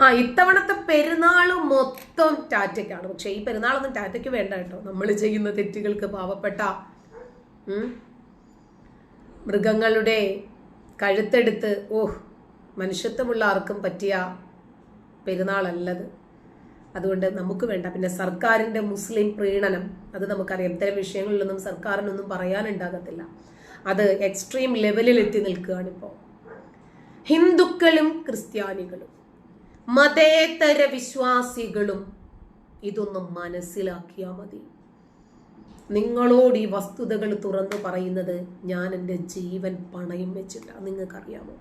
ആ ഇത്തവണത്തെ പെരുന്നാൾ മൊത്തം ടാറ്റയ്ക്കാണ്. പക്ഷെ ഈ പെരുന്നാളൊന്നും ടാറ്റയ്ക്ക് വേണ്ട കേട്ടോ. നമ്മൾ ചെയ്യുന്ന തെറ്റുകൾക്ക് പാവപ്പെട്ട മൃഗങ്ങളുടെ കഴുത്തെടുത്ത് ഓഹ് മനുഷ്യത്വമുള്ള ആർക്കും പറ്റിയ പെരുന്നാളല്ലത്. അതുകൊണ്ട് നമുക്ക് വേണ്ട. പിന്നെ സർക്കാരിന്റെ മുസ്ലിം പ്രീണനം അത് നമുക്കറിയാം. ഇത്തരം വിഷയങ്ങളിലൊന്നും സർക്കാരിനൊന്നും പറയാനുണ്ടാകത്തില്ല. അത് എക്സ്ട്രീം ലെവലിൽ എത്തി നിൽക്കുകയാണിപ്പോൾ ഹിന്ദുക്കളും ക്രിസ്ത്യാനികളും. മതേതര വിശ്വാസികളും ഇതൊന്നും മനസ്സിലാക്കിയാൽ മതി. നിങ്ങളോട് ഈ വസ്തുതകൾ തുറന്നു പറയുന്നത് ഞാൻ എന്റെ ജീവൻ പണയം വെച്ചിട്ടാണ് നിങ്ങൾക്കറിയാമോ?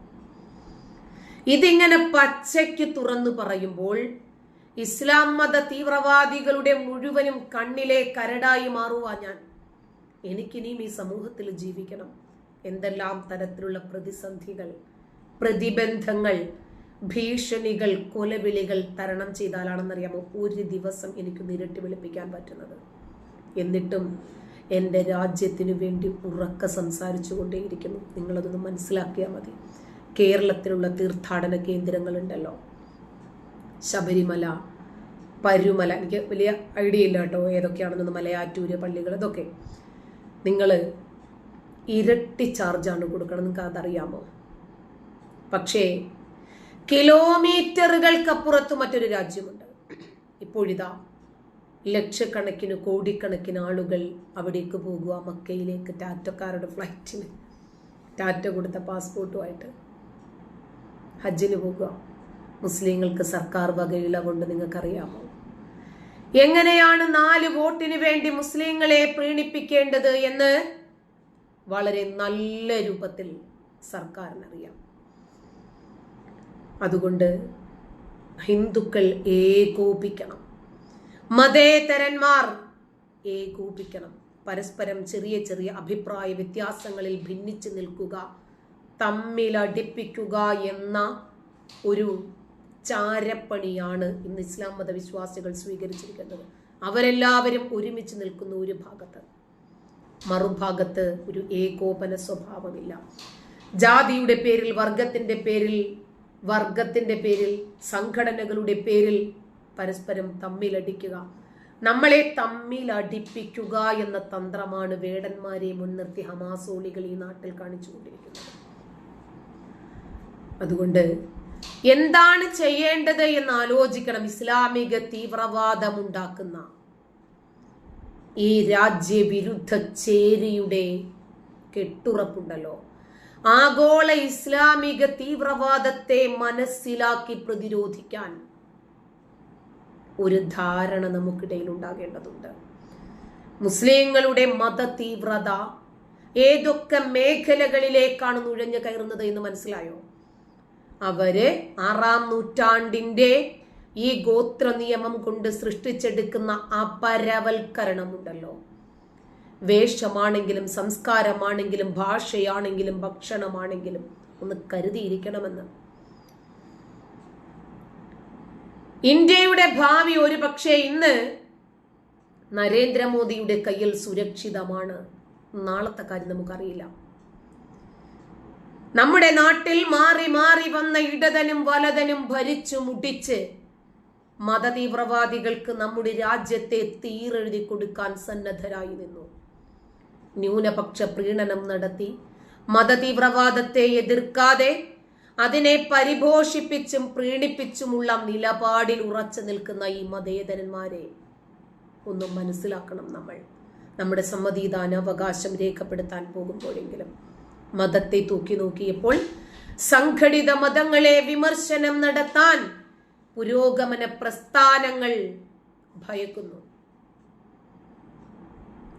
ഇതിങ്ങനെ പച്ചയ്ക്ക് തുറന്നു പറയുമ്പോൾ ഇസ്ലാം മത തീവ്രവാദികളുടെ മുഴുവനും കണ്ണിലെ കരടായി മാറുവാ ഞാൻ. എനിക്കിനിയും ഈ സമൂഹത്തിൽ ജീവിക്കണം. എന്തെല്ലാം തരത്തിലുള്ള പ്രതിസന്ധികൾ പ്രതിബന്ധങ്ങൾ ഭീഷണികൾ കൊലവിളികൾ തരണം ചെയ്താലാണെന്നറിയാമോ? ഒരു ദിവസം എനിക്ക് നിരട്ടി വിളിപ്പിക്കാൻ പറ്റുന്നത്. എന്നിട്ടും എന്റെ രാജ്യത്തിനു വേണ്ടി ഉറക്ക സംസാരിച്ചു കൊണ്ടേയിരിക്കുന്നു നിങ്ങളതൊന്ന് മനസ്സിലാക്കിയാൽ മതി. കേരളത്തിലുള്ള തീർത്ഥാടന കേന്ദ്രങ്ങളുണ്ടല്ലോ. ശബരിമല പരുമല. എനിക്ക് വലിയ ഐഡിയ ഇല്ല കേട്ടോ ഏതൊക്കെയാണെന്നൊന്ന് മലയാറ്റൂര് പള്ളികൾ ഇതൊക്കെ. നിങ്ങൾ ഇരട്ടി ചാർജാണ് കൊടുക്കണം നിങ്ങൾക്ക് അതറിയാമോ പക്ഷേ കിലോമീറ്ററുകൾക്കപ്പുറത്ത് മറ്റൊരു രാജ്യമുണ്ട്. ഇപ്പോഴിതാ ലക്ഷക്കണക്കിന് കോടിക്കണക്കിന് ആളുകൾ അവിടേക്ക് പോകുക മക്കയിലേക്ക് ടാറ്റക്കാരുടെ ഫ്ലൈറ്റിന് ടാറ്റ കൊടുത്ത പാസ്പോർട്ടുമായിട്ട് ഹജ്ജിന് പോകുക മുസ്ലിങ്ങൾക്ക് സർക്കാർ വകയില കൊണ്ട് നിങ്ങൾക്കറിയാമോ? എങ്ങനെയാണ് നാല് വോട്ടിന് വേണ്ടി മുസ്ലിങ്ങളെ പ്രീണിപ്പിക്കേണ്ടത് എന്ന് വളരെ നല്ല രൂപത്തിൽ സർക്കാരിനറിയാം. അതുകൊണ്ട് ഹിന്ദുക്കൾ ഏകോപിക്കണം. മതേതരന്മാർ ഏകോപിക്കണം. പരസ്പരം ചെറിയ ചെറിയ അഭിപ്രായ വ്യത്യാസങ്ങളിൽ ഭിന്നിച്ചു നിൽക്കുക തമ്മിലടിപ്പിക്കുക എന്ന ഒരു ചാരപ്പണിയാണ് ഇന്ന് ഇസ്ലാം മതവിശ്വാസികൾ സ്വീകരിച്ചിരിക്കുന്നത്. അവരെല്ലാവരും ഒരുമിച്ച് നിൽക്കുന്ന ഒരു ഭാഗത്ത്. മറുഭാഗത്ത് ഒരു ഏകോപന സ്വഭാവമില്ല. ജാതിയുടെ പേരിൽ വർഗത്തിന്റെ പേരിൽ വർഗത്തിന്റെ പേരിൽ സംഘടനകളുടെ പേരിൽ പരസ്പരം തമ്മിലടിക്കുക. നമ്മളെ തമ്മിലടിപ്പിക്കുക എന്ന തന്ത്രമാണ് വേടന്മാരെ മുൻനിർത്തി ഹമാസോളികൾ ഈ നാട്ടിൽ കാണിച്ചുകൊണ്ടിരിക്കുന്നത് അതുകൊണ്ട് എന്താണ് ചെയ്യേണ്ടത് എന്ന് ആലോചിക്കണം. ഇസ്ലാമിക തീവ്രവാദം ഉണ്ടാക്കുന്ന ഈ രാജ്യവിരുദ്ധ ചേരിയുടെ കെട്ടുറപ്പുണ്ടല്ലോ. ആഗോള ഇസ്ലാമിക തീവ്രവാദത്തെ മനസ്സിലാക്കി പ്രതിരോധിക്കാൻ ഒരു ധാരണ നമുക്കിടയിൽ ഉണ്ടാകേണ്ടതുണ്ട്. മുസ്ലിങ്ങളുടെ മത തീവ്രത ഏതൊക്കെ മേഖലകളിലേക്കാണ് നുഴഞ്ഞു കയറുന്നത് എന്ന് മനസ്സിലായോ? അവർ ആറാം നൂറ്റാണ്ടിന്റെ ഈ ഗോത്ര നിയമം കൊണ്ട് സൃഷ്ടിച്ചെടുക്കുന്ന അപരവൽക്കരണമുണ്ടല്ലോ. വേഷമാണെങ്കിലും സംസ്കാരമാണെങ്കിലും ഭാഷയാണെങ്കിലും ഭക്ഷണമാണെങ്കിലും ഒന്ന് കരുതിയിരിക്കണമെന്ന്. ഇന്ത്യയുടെ ഭാവി ഒരു പക്ഷേ ഇന്ന് നരേന്ദ്രമോദിയുടെ കയ്യിൽ സുരക്ഷിതമാണ്. നാളത്തെ കാര്യം നമുക്കറിയില്ല. നമ്മുടെ നാട്ടിൽ മാറി മാറി വന്ന ഇടതനും വലതനും ഭരിച്ചു മുടിച്ച് മതതീവ്രവാദികൾക്ക് നമ്മുടെ രാജ്യത്തെ തീരെഴുതി കൊടുക്കാൻ സന്നദ്ധരായി നിന്നു. ന്യൂനപക്ഷ പ്രീണനം നടത്തി. മതതീവ്രവാദത്തെ എതിർക്കാതെ അതിനെ പരിപോഷിപ്പിച്ചും പ്രീണിപ്പിച്ചുമുള്ള നിലപാടിൽ ഉറച്ചു നിൽക്കുന്ന ഈ മതേതരന്മാരെ ഒന്നും മനസ്സിലാക്കണം നമ്മൾ. നമ്മുടെ സമ്മതിദാന അവകാശം രേഖപ്പെടുത്താൻ പോകുമ്പോഴെങ്കിലും മതത്തെ തൂക്കി നോക്കിയപ്പോൾ സംഘടിത മതങ്ങളെ വിമർശനം നടത്താൻ പുരോഗമന പ്രസ്ഥാനങ്ങൾ ഭയക്കുന്നു.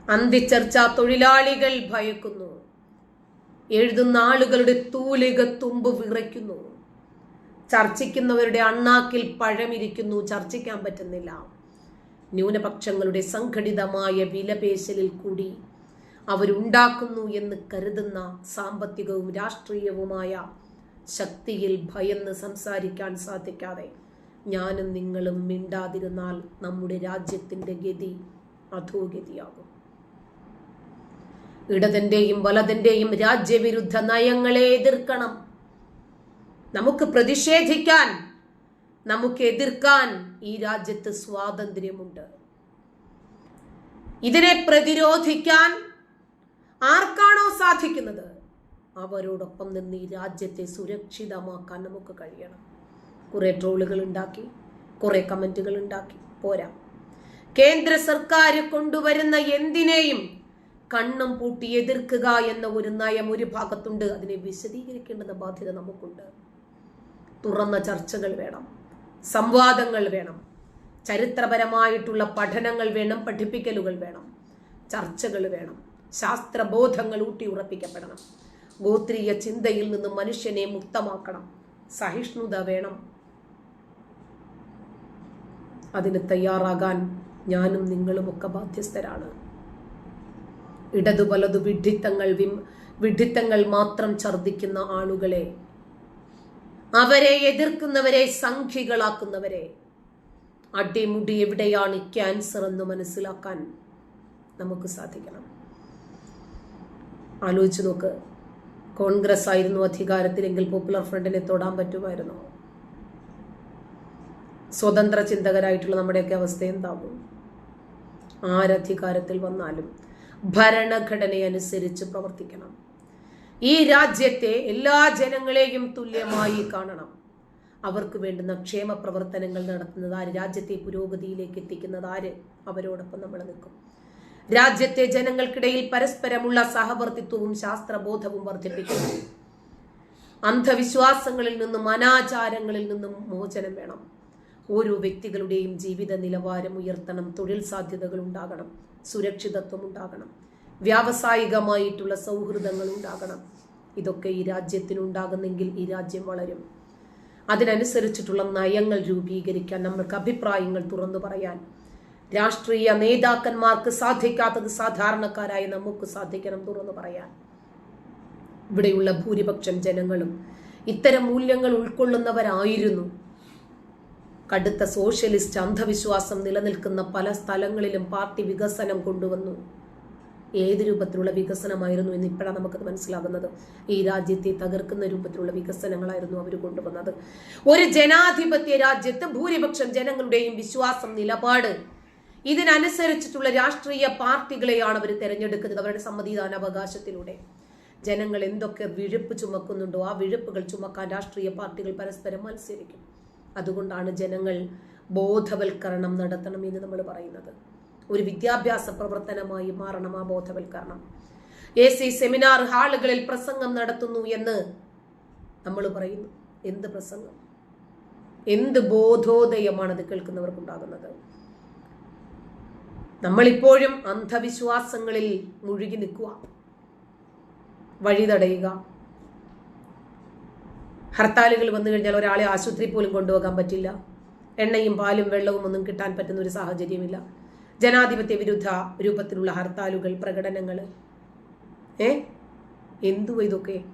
അന്തിച്ചർച്ച തൊഴിലാളികൾ ഭയക്കുന്നു. എഴുതുന്ന ആളുകളുടെ തൂലിക തുമ്പ് വിറയ്ക്കുന്നു. ചർച്ചിക്കുന്നവരുടെ അണ്ണാക്കിൽ പഴമിരിക്കുന്നു. ചർച്ചിക്കാൻ പറ്റുന്നില്ല. ന്യൂനപക്ഷങ്ങളുടെ സംഘടിതമായ വിലപേശലിൽ കൂടി അവരുണ്ടാക്കുന്നു എന്ന് കരുതുന്ന സാമ്പത്തികവും രാഷ്ട്രീയവുമായ ശക്തിയിൽ ഭയന്ന് സംസാരിക്കാൻ സാധിക്കാതെ ഞാനും നിങ്ങളും മിണ്ടാതിരുന്നാൽ നമ്മുടെ രാജ്യത്തിന്റെ ഗതി അധോഗതിയാകും. ഇടതിന്റെയും വലതിന്റെയും രാജ്യവിരുദ്ധ നയങ്ങളെ എതിർക്കണം. നമുക്ക് പ്രതിഷേധിക്കാൻ നമുക്ക് എതിർക്കാൻ ഈ രാജ്യത്ത് സ്വാതന്ത്ര്യമുണ്ട്. ഇതിനെ പ്രതിരോധിക്കാൻ ആർക്കാണോ സാധിക്കുന്നത്? അവരോടൊപ്പം നിന്ന് ഈ രാജ്യത്തെ സുരക്ഷിതമാക്കാൻ നമുക്ക് കഴിയണം. കുറെ ട്രോളുകൾ ഉണ്ടാക്കി കുറെ കമന്റുകൾ ഉണ്ടാക്കി. പോരാ. കേന്ദ്ര സർക്കാർ കൊണ്ടുവരുന്ന എന്തിനേയും കണ്ണും പൂട്ടി എതിർക്കുക എന്ന ഒരു നയം ഒരു ഭാഗത്തുണ്ട്. അതിനെ വിശദീകരിക്കേണ്ടുന്ന ബാധ്യത നമുക്കുണ്ട്. തുറന്ന ചർച്ചകൾ വേണം. സംവാദങ്ങൾ വേണം. ചരിത്രപരമായിട്ടുള്ള പഠനങ്ങൾ വേണം. പഠിപ്പിക്കലുകൾ വേണം. ചർച്ചകൾ വേണം. ശാസ്ത്രബോധങ്ങൾ ഊട്ടി ഉറപ്പിക്കപ്പെടണം. ഗോത്രീയ ചിന്തയിൽ നിന്ന് മനുഷ്യനെ മുക്തമാക്കണം. സഹിഷ്ണുത വേണം. അതിന് തയ്യാറാകാൻ ഞാനും നിങ്ങളുമൊക്കെ ബാധ്യസ്ഥരാണ്. ഇടതു വലതു വിഡ്ഢിത്തങ്ങൾ വിം മാത്രം ഛർദിക്കുന്ന ആളുകളെ അവരെ എതിർക്കുന്നവരെ സംഖ്യകളാക്കുന്നവരെ അടിമുടി എവിടെയാണ് ക്യാൻസർ എന്ന് മനസ്സിലാക്കാൻ നമുക്ക് സാധിക്കണം. ആലോചിച്ചു നോക്ക്. കോൺഗ്രസ് ആയിരുന്നു അധികാരത്തിലെങ്കിൽ പോപ്പുലർ ഫ്രണ്ടിനെ തൊടാൻ പറ്റുമായിരുന്നു? സ്വതന്ത്ര ചിന്തകരായിട്ടുള്ള നമ്മുടെയൊക്കെ അവസ്ഥ എന്താകും? ആരധികാരത്തിൽ വന്നാലും ഭരണഘടനയനുസരിച്ച് പ്രവർത്തിക്കണം. ഈ രാജ്യത്തെ എല്ലാ ജനങ്ങളെയും തുല്യമായി കാണണം. അവർക്ക് വേണ്ടുന്ന ക്ഷേമ പ്രവർത്തനങ്ങൾ നടത്തുന്നത് ആര്? രാജ്യത്തെ പുരോഗതിയിലേക്ക് എത്തിക്കുന്നത് ആര്? അവരോടൊപ്പം നമ്മൾ നിൽക്കും. രാജ്യത്തെ ജനങ്ങൾക്കിടയിൽ പരസ്പരമുള്ള സഹവർത്തിത്വവും ശാസ്ത്രബോധവും വർദ്ധിപ്പിക്കണം. അന്ധവിശ്വാസങ്ങളിൽ നിന്നും അനാചാരങ്ങളിൽ നിന്നും മോചനം വേണം. ഓരോ വ്യക്തികളുടെയും ജീവിത നിലവാരം ഉയർത്തണം. തൊഴിൽ സാധ്യതകൾ ഉണ്ടാകണം. സുരക്ഷിതത്വം ഉണ്ടാകണം വ്യാവസായികമായിട്ടുള്ള സൗഹൃദങ്ങൾ ഉണ്ടാകണം ഇതൊക്കെ ഈ രാജ്യത്തിനുണ്ടാകുന്നെങ്കിൽ ഈ രാജ്യം വളരും. അതിനനുസരിച്ചിട്ടുള്ള നയങ്ങൾ രൂപീകരിക്കാൻ നമ്മൾക്ക് അഭിപ്രായങ്ങൾ തുറന്നു പറയാൻ. രാഷ്ട്രീയ നേതാക്കന്മാർക്ക് സാധിക്കാത്തത് സാധാരണക്കാരായ നമുക്ക് സാധിക്കണം തുറന്നു പറയാൻ. ഇവിടെയുള്ള ഭൂരിപക്ഷം ജനങ്ങളും ഇത്തരം മൂല്യങ്ങൾ ഉൾക്കൊള്ളുന്നവരായിരുന്നു. കടുത്ത സോഷ്യലിസ്റ്റ് അന്ധവിശ്വാസം നിലനിൽക്കുന്ന പല സ്ഥലങ്ങളിലും പാർട്ടി വികസനം കൊണ്ടുവന്നു. ഏത് രൂപത്തിലുള്ള വികസനമായിരുന്നു എന്ന് ഇപ്പോഴാണ് നമുക്കത് മനസ്സിലാകുന്നത്. ഈ രാജ്യത്തെ തകർക്കുന്ന രൂപത്തിലുള്ള വികസനങ്ങളായിരുന്നു അവർ കൊണ്ടുവന്നത്. ഒരു ജനാധിപത്യ രാജ്യത്ത് ഭൂരിപക്ഷം ജനങ്ങളുടെയും വിശ്വാസം നിലപാട്. ഇതിനനുസരിച്ചിട്ടുള്ള രാഷ്ട്രീയ പാർട്ടികളെയാണ് അവർ തിരഞ്ഞെടുക്കുന്നത്. അവരുടെ സമ്മതിദാനാവകാശത്തിലൂടെ. ജനങ്ങൾ എന്തൊക്കെ വിഴുപ്പ് ചുമക്കുന്നുണ്ടോ ആ വിഴുപ്പുകൾ ചുമക്കാൻ രാഷ്ട്രീയ പാർട്ടികൾ പരസ്പരം മത്സരിക്കും. അതുകൊണ്ടാണ് ജനങ്ങൾ ബോധവൽക്കരണം നടത്തണം എന്ന് നമ്മൾ പറയുന്നത്. ഒരു വിദ്യാഭ്യാസ പ്രവർത്തനമായി മാറണം ആ ബോധവൽക്കരണം. എ സി സെമിനാർ ഹാളുകളിൽ പ്രസംഗം നടത്തുന്നു എന്ന് നമ്മൾ പറയുന്നു. എന്ത് പ്രസംഗം? എന്ത് ബോധോദയമാണ് അത് കേൾക്കുന്നവർക്കുണ്ടാകുന്നത്? നമ്മളിപ്പോഴും അന്ധവിശ്വാസങ്ങളിൽ മുഴുകി നിൽക്കുക. വഴി തടയുക ഹർത്താലുകൾ വന്നു കഴിഞ്ഞാൽ ഒരാളെ ആശുപത്രി പോലും കൊണ്ടുപോകാൻ പറ്റില്ല. എണ്ണയും പാലും വെള്ളവും ഒന്നും കിട്ടാൻ പറ്റുന്ന ഒരു സാഹചര്യമില്ല. ജനാധിപത്യ വിരുദ്ധ രൂപത്തിലുള്ള ഹർത്താലുകൾ പ്രകടനങ്ങൾ. ഏ? എന്തു ഇതൊക്കെ?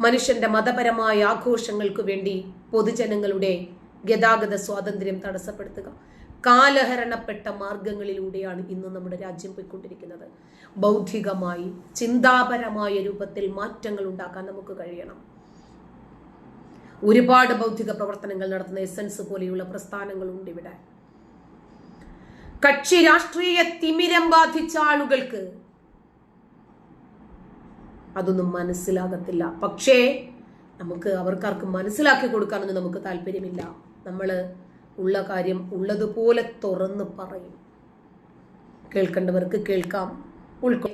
മനുഷ്യന്റെ മതപരമായ ആഘോഷങ്ങൾക്ക് വേണ്ടി പൊതുജനങ്ങളുടെ ഗതാഗത സ്വാതന്ത്ര്യം തടസ്സപ്പെടുത്തുക. കാലഹരണപ്പെട്ട മാർഗങ്ങളിലൂടെയാണ് ഇന്ന് നമ്മുടെ രാജ്യം പോയിക്കൊണ്ടിരിക്കുന്നത്. ബൗദ്ധികമായി ചിന്താപരമായ രൂപത്തിൽ മാറ്റങ്ങൾ ഉണ്ടാക്കാൻ നമുക്ക് കഴിയണം. ഒരുപാട് ബൗദ്ധിക പ്രവർത്തനങ്ങൾ നടത്തുന്ന എസൻസ് പോലെയുള്ള പ്രസ്ഥാനങ്ങളുണ്ട് ഇവിടെ. കക്ഷി രാഷ്ട്രീയ തിമിരം ബാധിച്ച ആളുകൾക്ക് അതൊന്നും മനസ്സിലാകത്തില്ല. പക്ഷേ നമുക്ക് അവർക്കാർക്ക് മനസ്സിലാക്കി കൊടുക്കാനൊന്നും നമുക്ക് താല്പര്യമില്ല. നമ്മൾ ഉള്ള കാര്യം ഉള്ളതുപോലെ തുറന്ന് പറയും. കേൾക്കേണ്ടവർക്ക് കേൾക്കാം. ഉൾക്കൊ